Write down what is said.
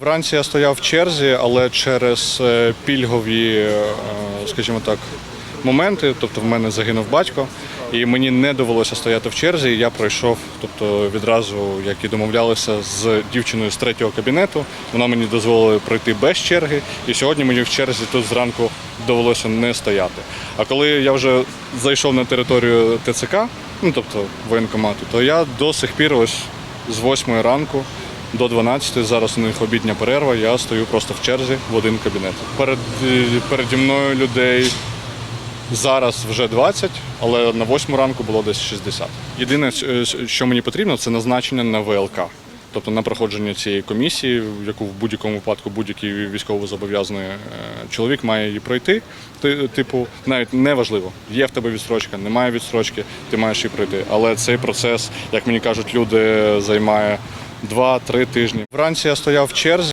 Вранці я стояв в черзі, але через е, пільгові, е, скажімо так, моменти, тобто в мене загинув батько, і мені не довелося стояти в черзі. Я пройшов, тобто відразу, як і домовлялися з дівчиною з третього кабінету. Вона мені дозволила пройти без черги. І сьогодні мені в черзі тут зранку довелося не стояти. А коли я вже зайшов на територію ТЦК, ну тобто воєнкомату, то я до сих пір ось з 8 ранку до 12, зараз у них обідня перерва, я стою просто в черзі в один кабінет. Перед, е, переді мною людей зараз вже 20, але на 8 ранку було десь 60. Єдине, е, що мені потрібно, це назначення на ВЛК. Тобто на проходження цієї комісії, яку в будь-якому випадку будь-який військовозобов'язаний е, чоловік має її пройти. Типу, навіть неважливо, є в тебе відстрочка, немає відстрочки, ти маєш її пройти. Але цей процес, як мені кажуть, люди займає 2-3 тижні. Вранці я стояв в черзі.